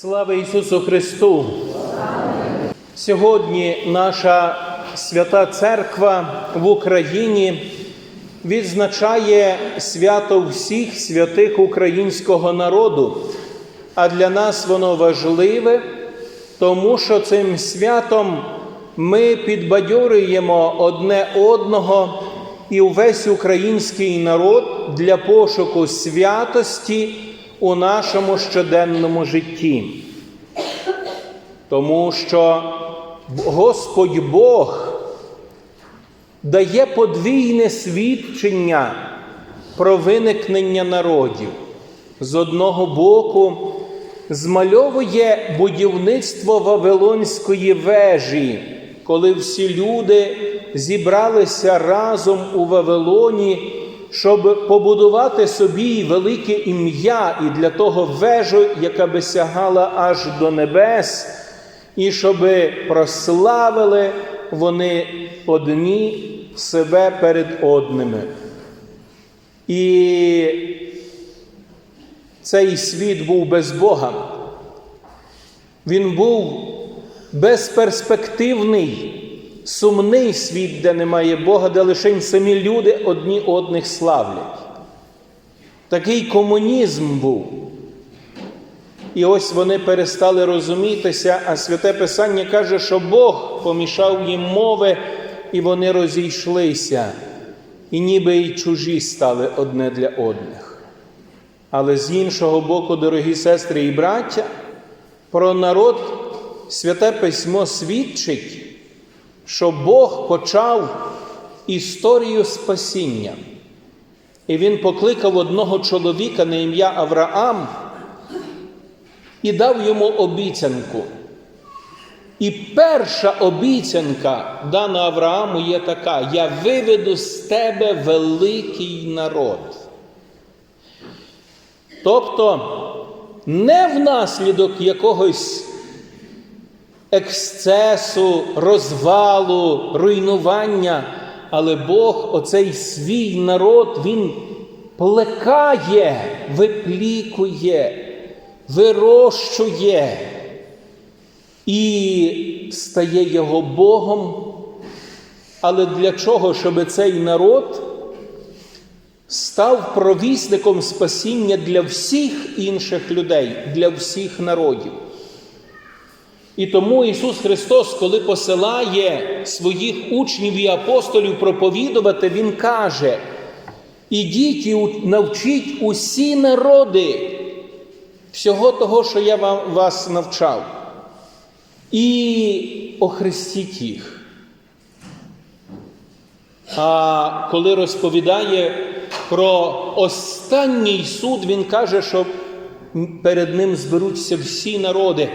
Слава Ісусу Христу! Сьогодні наша свята Церква в Україні відзначає свято всіх святих українського народу, а для нас воно важливе, тому що цим святом ми підбадьорюємо одне одного і увесь український народ для пошуку святості у нашому щоденному житті. Тому що Господь Бог дає подвійне свідчення про виникнення народів. З одного боку, змальовує будівництво Вавилонської вежі, коли всі люди зібралися разом у Вавилоні, щоб побудувати собі велике ім'я і для того вежу, яка би сягала аж до небес, і щоб прославили вони одні себе перед одними. І цей світ був без Бога. Він був безперспективний, сумний світ, де немає Бога, де лише самі люди одні одних славлять. Такий комунізм був. І ось вони перестали розумітися, а святе Писання каже, що Бог помішав їм мови, і вони розійшлися, і ніби й чужі стали одне для одних. Але з іншого боку, дорогі сестри і браття, про народ святе письмо свідчить, що Бог почав історію спасіння. І він покликав одного чоловіка на ім'я Авраам і дав йому обіцянку. І перша обіцянка дана Аврааму є така: Я виведу з тебе великий народ. Тобто не внаслідок якогось ексцесу, розвалу, руйнування, але Бог оцей свій народ, Він плекає, виплікує, вирощує і стає його Богом. Але для чого, щоб цей народ став провісником спасіння для всіх інших людей, для всіх народів? І тому Ісус Христос, коли посилає своїх учнів і апостолів проповідувати, Він каже: ідіть і навчіть усі народи всього того, що я вам, вас навчав, і охрестіть їх. А коли розповідає про останній суд, він каже, що перед ним зберуться всі народи.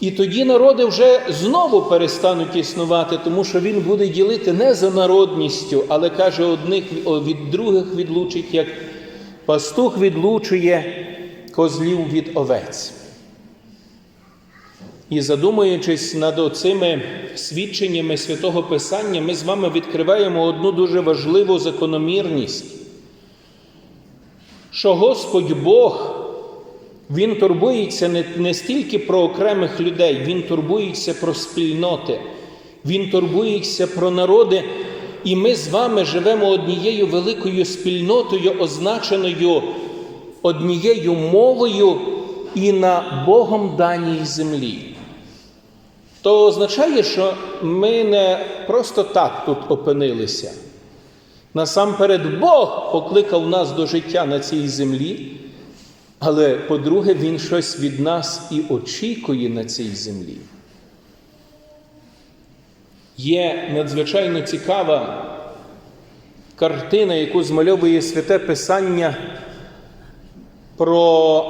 І тоді народи вже знову перестануть існувати, тому що він буде ділити не за народністю, але каже, одних від других відлучить, як пастух відлучує козлів від овець. І задумуючись над оцими свідченнями святого Писання, ми з вами відкриваємо одну дуже важливу закономірність, що Господь Бог. Він турбується не, не стільки про окремих людей, Він турбується про спільноти, Він турбується про народи, і ми з вами живемо однією великою спільнотою, означеною однією мовою і на Богом даній землі. То означає, що ми не просто так тут опинилися. Насамперед, Бог покликав нас до життя на цій землі. Але, по-друге, Він щось від нас і очікує на цій землі. Є надзвичайно цікава картина, яку змальовує святе Писання про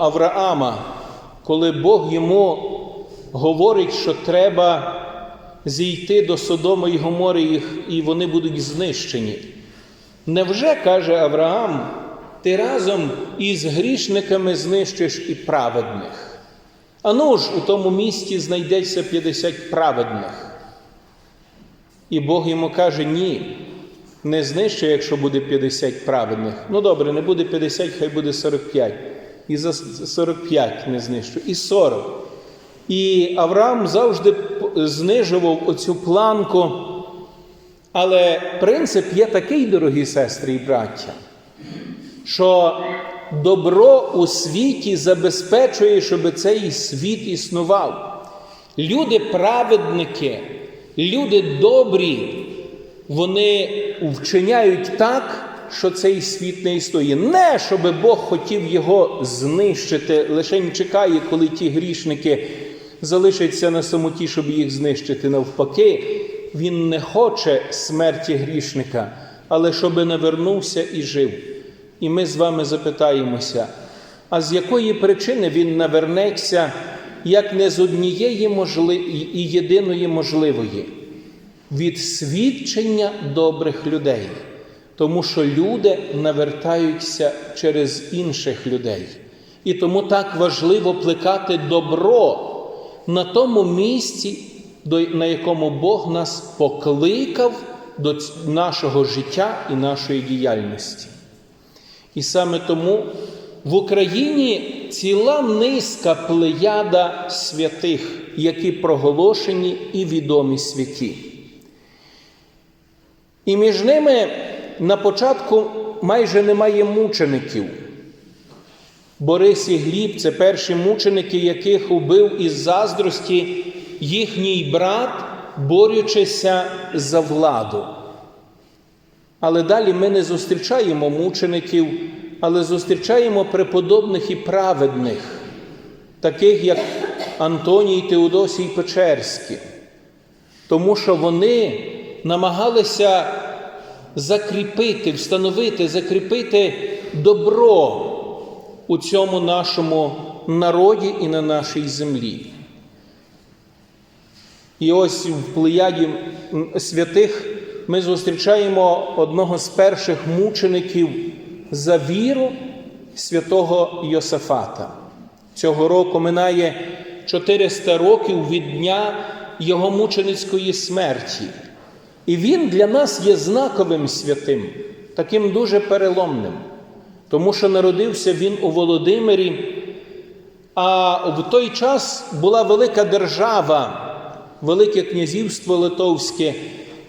Авраама, коли Бог йому говорить, що треба зійти до Содоми і Гомори, і вони будуть знищені. Невже каже Авраам? Ти разом із грішниками знищиш і праведних. Ану ж у тому місті знайдеться 50 праведних. І Бог йому каже: ні, не знищу, якщо буде 50 праведних. Ну добре, не буде 50, хай буде 45. і за 45 не знищу, і 40. І Авраам завжди знижував оцю планку. Але принцип є такий, дорогі сестри і браття, що добро у світі забезпечує, щоб цей світ існував. Люди праведники, люди добрі, вони вчиняють так, що цей світ не існує. Не щоб Бог хотів його знищити, лише він чекає, коли ті грішники залишаться на самоті, щоб їх знищити. Навпаки, він не хоче смерті грішника, але щоб не вернувся і жив. І ми з вами запитаємося, а з якої причини він навернеться, як не з однієї можли... і єдиної можливої? Від свідчення добрих людей, тому що люди навертаються через інших людей. І тому так важливо плекати добро на тому місці, на якому Бог нас покликав до нашого життя і нашої діяльності. І саме тому в Україні ціла низка плеяда святих, які проголошені і відомі святі. І між ними на початку майже немає мучеників. Борис і Гліб це перші мученики, яких убив із заздрості їхній брат, борючися за владу. Але далі ми не зустрічаємо мучеників, але зустрічаємо преподобних і праведних, таких як Антоній Теодосій Печерський, тому що вони намагалися закріпити, встановити, закріпити добро у цьому нашому народі і на нашій землі. І ось в плеяді святих ми зустрічаємо одного з перших мучеників за віру святого Йосафата. Цього року минає 400 років від дня його мученицької смерті. І він для нас є знаковим святим, таким дуже переломним, тому що народився він у Володимирі, а в той час була велика держава, Велике князівство Литовське,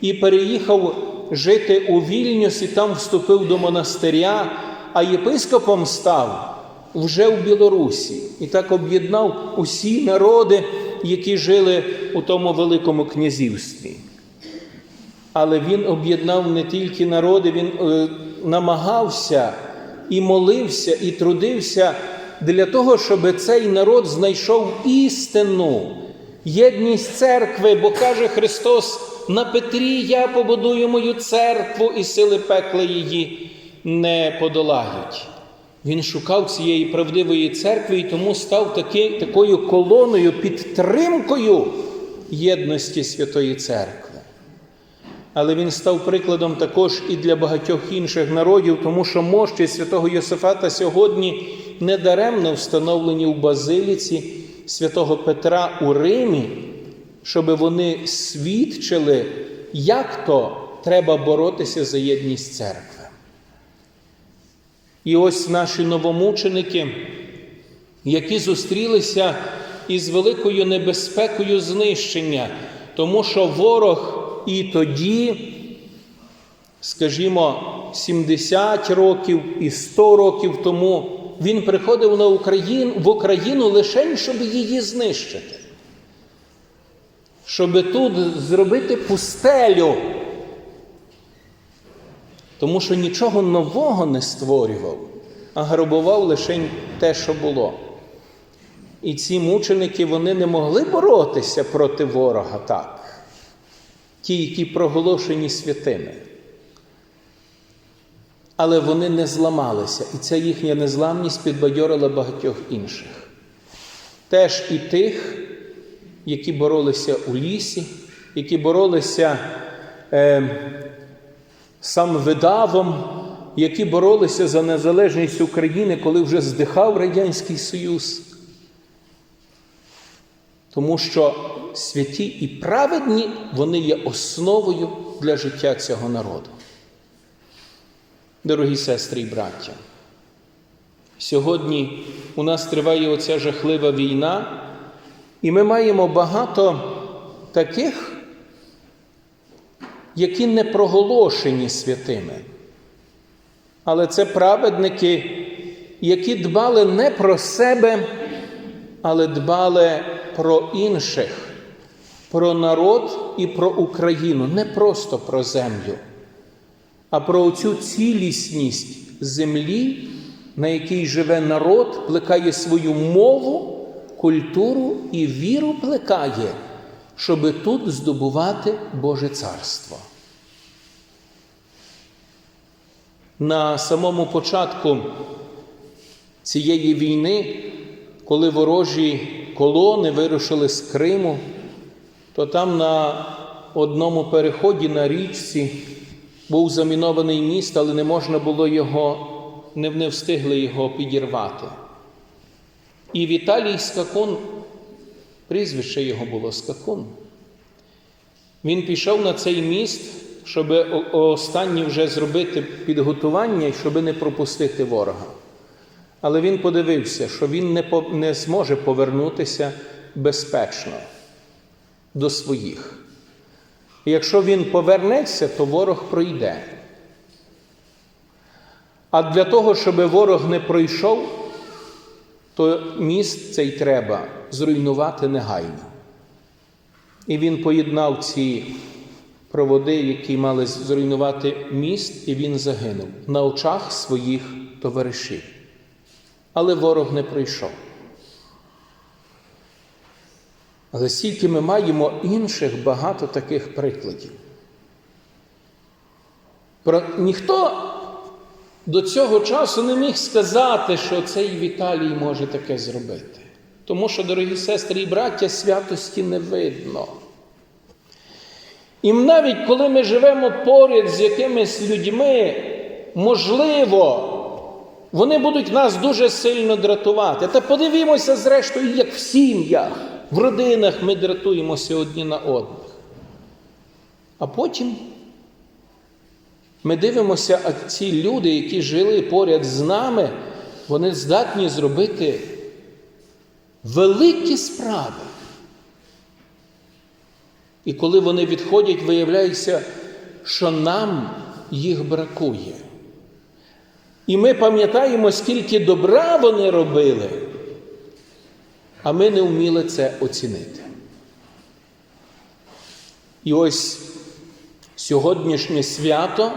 і переїхав жити у Вільнюс і там вступив до монастиря, а єпископом став вже в Білорусі і так об'єднав усі народи, які жили у тому великому князівстві. Але він об'єднав не тільки народи, він е, намагався і молився, і трудився для того, щоб цей народ знайшов істину, єдність церкви, бо каже Христос: на Петрі я побудую мою церкву, і сили пекла її не подолають. Він шукав цієї правдивої церкви і тому став таки, такою колоною, підтримкою єдності Святої Церкви. Але він став прикладом також і для багатьох інших народів, тому що мощі святого Йосифата сьогодні недаремно встановлені в базиліці святого Петра у Римі, щоб вони свідчили, як то треба боротися за єдність церкви. І ось наші новомученики, які зустрілися із великою небезпекою знищення, тому що ворог і тоді, скажімо, 70 років і 100 років тому він приходив на Україну, в Україну лише щоб її знищити. Щоб тут зробити пустелю. Тому що нічого нового не створював, а грабував лише те, що було. І ці мученики вони не могли боротися проти ворога так ті, які проголошені святими. Але вони не зламалися, і ця їхня незламність підбадьорила багатьох інших. Теж і тих, які боролися у лісі, які боролися е, самвидавом, які боролися за незалежність України, коли вже здихав Радянський Союз. Тому що святі і праведні вони є основою для життя цього народу. Дорогі сестри і браття, сьогодні у нас триває оця жахлива війна, і ми маємо багато таких, які не проголошені святими. Але це праведники, які дбали не про себе, але дбали про інших, про народ і про Україну, не просто про землю, а про цю цілісність землі, на якій живе народ, плекає свою мову, культуру і віру плекає, щоби тут здобувати Боже Царство. На самому початку цієї війни, коли ворожі колони вирушили з Криму, то там на одному переході на річці був замінований міст, але не можна було його, не, встигли його підірвати. І Віталій Скакун, прізвище його було Скакун, він пішов на цей міст, щоб останнє вже зробити підготування і щоб не пропустити ворога. Але він подивився, що він не, по, не зможе повернутися безпечно до своїх. Якщо він повернеться, то ворог пройде. А для того, щоб ворог не пройшов, то міст цей треба зруйнувати негайно. І він поєднав ці проводи, які мали зруйнувати міст, і він загинув на очах своїх товаришів. Але ворог не прийшов. Але стільки ми маємо інших багато таких прикладів. Про... Ніхто до цього часу не міг сказати, що цей Віталій може таке зробити. Тому що, дорогі сестри і браття, святості не видно. І навіть коли ми живемо поряд з якимись людьми, можливо, вони будуть нас дуже сильно дратувати. Та подивімося, зрештою, як в сім'ях, в родинах ми дратуємося одні на одних. А потім ми дивимося, а ці люди, які жили поряд з нами, вони здатні зробити великі справи. І коли вони відходять, виявляється, що нам їх бракує. І ми пам'ятаємо, скільки добра вони робили, а ми не вміли це оцінити. І ось сьогоднішнє свято,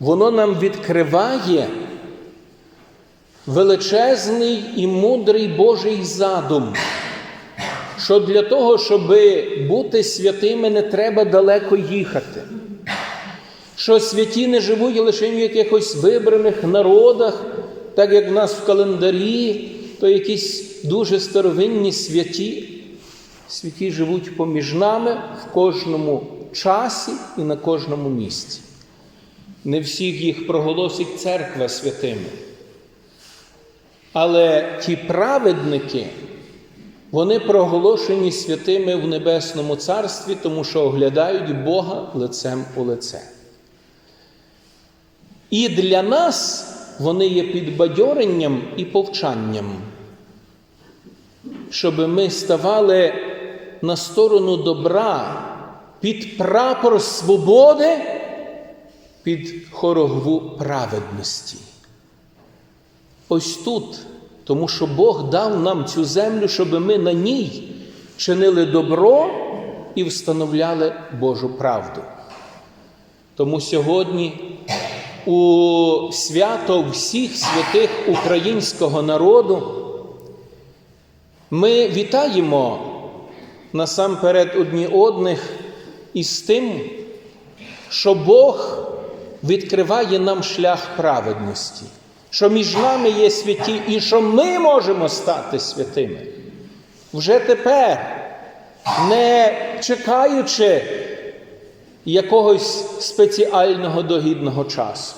воно нам відкриває величезний і мудрий Божий задум, що для того, щоб бути святими, не треба далеко їхати. Що святі не живуть лише в якихось вибраних народах, так як в нас в календарі, то якісь дуже старовинні святі. Святі живуть поміж нами в кожному часі і на кожному місці. Не всіх їх проголосить церква святими. Але ті праведники, вони проголошені святими в Небесному Царстві, тому що оглядають Бога лицем у лице. І для нас вони є підбадьоренням і повчанням, щоб ми ставали на сторону добра під прапор свободи, під хорогву праведності. Ось тут, тому що Бог дав нам цю землю, щоб ми на ній чинили добро і встановляли Божу правду. Тому сьогодні у свято всіх святих українського народу ми вітаємо насамперед одні одних із тим, що Бог відкриває нам шлях праведності, що між нами є святі і що ми можемо стати святими. Вже тепер, не чекаючи якогось спеціального догідного часу.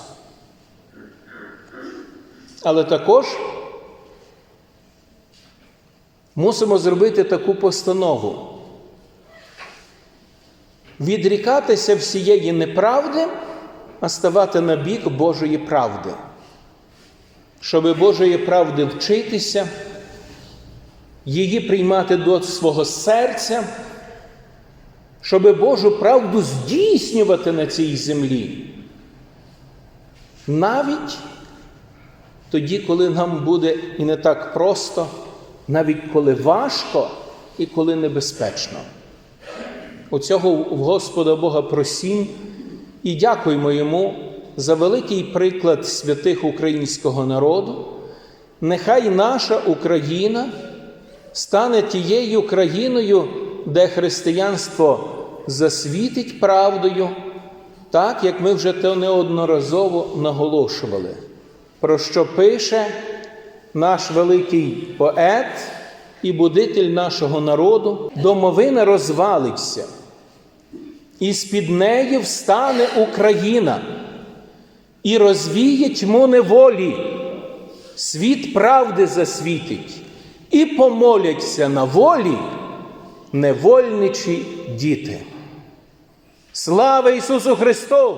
Але також мусимо зробити таку постанову. Відрікатися всієї неправди, а ставати на бік Божої правди. щоби Божої правди вчитися, її приймати до свого серця, щоби Божу правду здійснювати на цій землі. Навіть тоді, коли нам буде і не так просто, навіть коли важко і коли небезпечно. У цього в Господа Бога просім і дякуємо Йому за великий приклад святих українського народу. Нехай наша Україна стане тією країною, де християнство засвітить правдою, так як ми вже то неодноразово наголошували, про що пише наш великий поет і будитель нашого народу, домовина розвалиться, і з-під неї встане Україна і розвіє тьму неволі, світ правди засвітить, і помоляться на волі невольничі діти. Слава Ісусу Христу!